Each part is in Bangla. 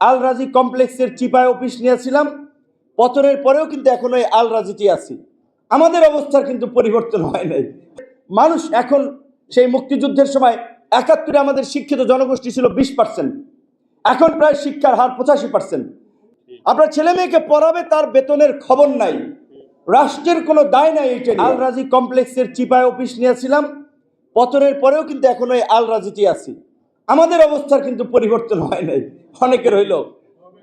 আল রাজি কমপ্লেক্সের চিপায় অফিস নিয়েছিলাম। পতনের পরেও কিন্তু এখন ওই আল রাজিটি আছি। আমাদের অবস্থার কিন্তু পরিবর্তন হয় নাই। মানুষ এখন সেই মুক্তিযুদ্ধের সময় একাত্তরে আমাদের শিক্ষিত জনগোষ্ঠী ছিল বিশ পার্সেন্ট এখন প্রায় শিক্ষার হার পঁচাশি পার্সেন্ট আপনার ছেলে মেয়েকে পড়াবে, তার বেতনের খবর নাই। রাষ্ট্রের কোনো দায় নাই এইটা। আল রাজি কমপ্লেক্সের চিপায় অফিস নিয়েছিলাম। পতনের পরেও কিন্তু এখন ওই আল রাজিটি আছি। আমাদের অবস্থার কিন্তু পরিবর্তন হয় নাই। অনেকের হইল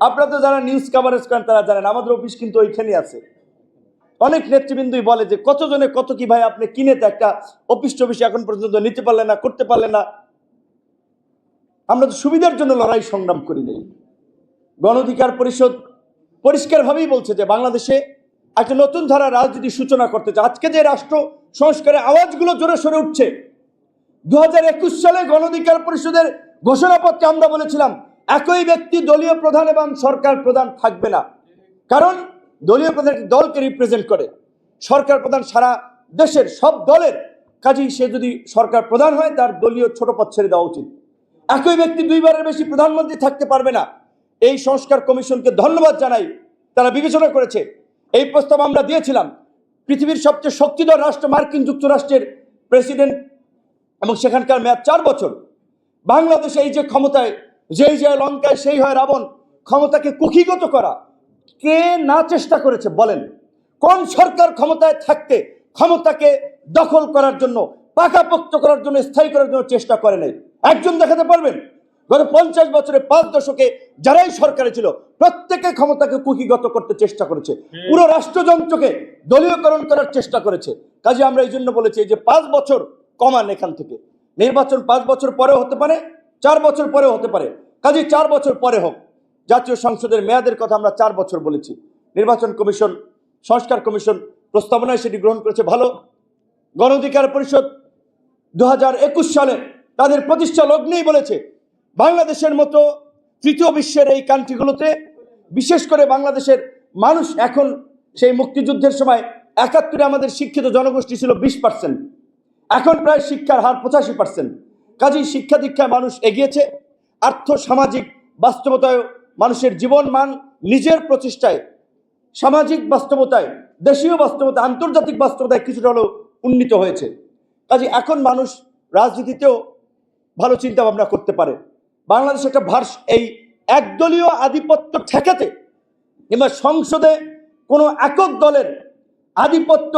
আপনারা তো যারা নিউজ কাভারেজ করেন, তারা জানেন, আমাদের অফিস কিন্তু ওইখানেই আছে। অনেক নেতৃবৃন্দই বলে যে, কতজনে কত কি ভাই আপনি কিনে তো একটা অফিস টফিস এখন পর্যন্ত নিতে পারলেন না, করতে পারলেন না। আমরা তো সুবিধার জন্য লড়াই সংগ্রাম করি নাই। গণ অধিকার পরিষদ পরিষ্কারভাবেই বলছে যে, বাংলাদেশে একটা নতুন ধারা রাজনীতি সূচনা করতে চায়। আজকে যে রাষ্ট্র সংস্কারের আওয়াজগুলো জোরে সরে উঠছে দু হাজার একুশ সালে গণ অধিকার পরিষদের ঘোষণাপত্রে আমরা বলেছিলাম, একই ব্যক্তি দলীয় প্রধান এবং সরকার প্রধান থাকবে না। কারণ দলীয় প্রধান দলকে রিপ্রেজেন্ট করে। সরকার প্রধান সারা দেশের সব দলের। কাজেই সে যদি সরকার প্রধান হয়, তার দলীয় ছোট পদ ছেড়ে দেওয়া উচিত। একই ব্যক্তি দুইবারের বেশি প্রধানমন্ত্রী থাকতে পারবে না। এই সংস্কার কমিশনকে ধন্যবাদ জানাই। তারা বিবেচনা করেছে। এই প্রস্তাব আমরা দিয়েছিলাম। পৃথিবীর সবচেয়ে শক্তিধর রাষ্ট্র মার্কিন যুক্তরাষ্ট্রের প্রেসিডেন্ট এবং সেখানকার মেয়াদ চার বছর। বাংলাদেশে এই যে ক্ষমতায় যেই যায় লঙ্কায় সেই হয় রাবণ ক্ষমতাকে কুক্ষিগত করা কে না চেষ্টা করেছে বলেন। কোন সরকার ক্ষমতায় থাকতে ক্ষমতাকে দখল করার জন্য পাকাপোক্ত করার জন্য স্থায়ী করার জন্য চেষ্টা করে নাই? একজন দেখাতে পারবেন? গত পঞ্চাশ বছরে পাঁচ দশকে যারাই সরকারে ছিল প্রত্যেকে ক্ষমতাকে কুকিগত করতে চেষ্টা করেছে। পুরো রাষ্ট্রযন্ত্রকে দলীয়করণ করার চেষ্টা করেছে। কাজে আমরা এই জন্য বলেছি যে পাঁচ বছর কমান এখান থেকে। নির্বাচন পাঁচ বছর পরেও হতে পারে, চার বছর পরেও হতে পারে। কাজে চার বছর পরে হোক, জাতীয় সংসদের মেয়াদের কথা আমরা চার বছর বলেছি। নির্বাচন কমিশন, সংস্কার কমিশন প্রস্তাবনায় সেটি গ্রহণ করেছে ভালো। গণ অধিকার পরিষদ দু হাজার একুশ সালে তাদের প্রতিষ্ঠা লগ্নেই বলেছে, বাংলাদেশের মতো তৃতীয় বিশ্বের এই কান্ট্রিগুলোতে, বিশেষ করে বাংলাদেশের মানুষ এখন সেই মুক্তিযুদ্ধের সময় একাত্তরে আমাদের শিক্ষিত জনগোষ্ঠী ছিল বিশ পার্সেন্ট এখন প্রায় শিক্ষার হার পঁচাশি পার্সেন্ট কাজেই শিক্ষা দীক্ষায় মানুষ এগিয়েছে। আর্থ, সামাজিক বাস্তবতায় মানুষের জীবন মান নিজের প্রচেষ্টায়, সামাজিক বাস্তবতায়, দেশীয় বাস্তবতা আন্তর্জাতিক বাস্তবতায় কিছুটা হলেও উন্নীত হয়েছে। কাজে এখন মানুষ রাজনীতিতেও ভালো চিন্তা ভাবনা করতে পারে। বাংলাদেশ একটা ভার্স, এই একদলীয় আধিপত্য ঠেকাতে কিংবা সংসদে কোনো একক দলের আধিপত্য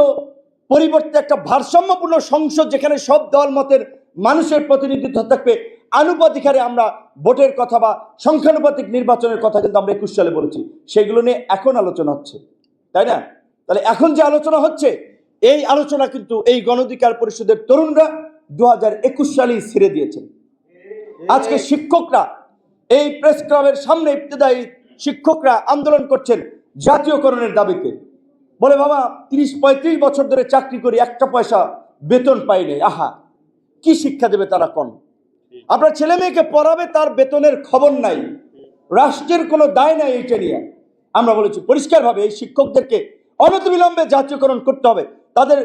পরিবর্তে একটা ভারসাম্যপূর্ণ সংসদ যেখানে সব দল মতের মানুষের প্রতিনিধিত্ব থাকবে আনুপাতিক হারে আমরা ভোটের কথা বা সংখ্যানুপাতিক নির্বাচনের কথা কিন্তু আমরা একুশ সালে বলেছি। সেগুলো নিয়ে এখন আলোচনা হচ্ছে, তাই না? তাহলে এখন যে আলোচনা হচ্ছে, এই আলোচনা কিন্তু এই গণধিকার পরিষদের তরুণরা দু হাজার একুশ সালেই ছেড়ে দিয়েছেন। আজকে শিক্ষকরা, এই প্রেস ক্লাবের সামনে ইবতদায়ী শিক্ষকরা আন্দোলন করছেন জাতীয়করণের দাবিতে। বলে, বাবা, তিরিশ, পঁয়ত্রিশ বছর ধরে চাকরি করি, একটা পয়সা বেতন পাই নাই। আহা, কি শিক্ষা দেবে তারা কোন? আপনার ছেলে মেয়েকে পড়াবে, তার বেতনের খবর নাই। রাষ্ট্রের কোনো দায় নাই এইটা নিয়ে। আমরা বলেছি, পরিষ্কারভাবে এই শিক্ষকদেরকে অনতিবিলম্বে জাতীয়করণ করতে হবে। তাদের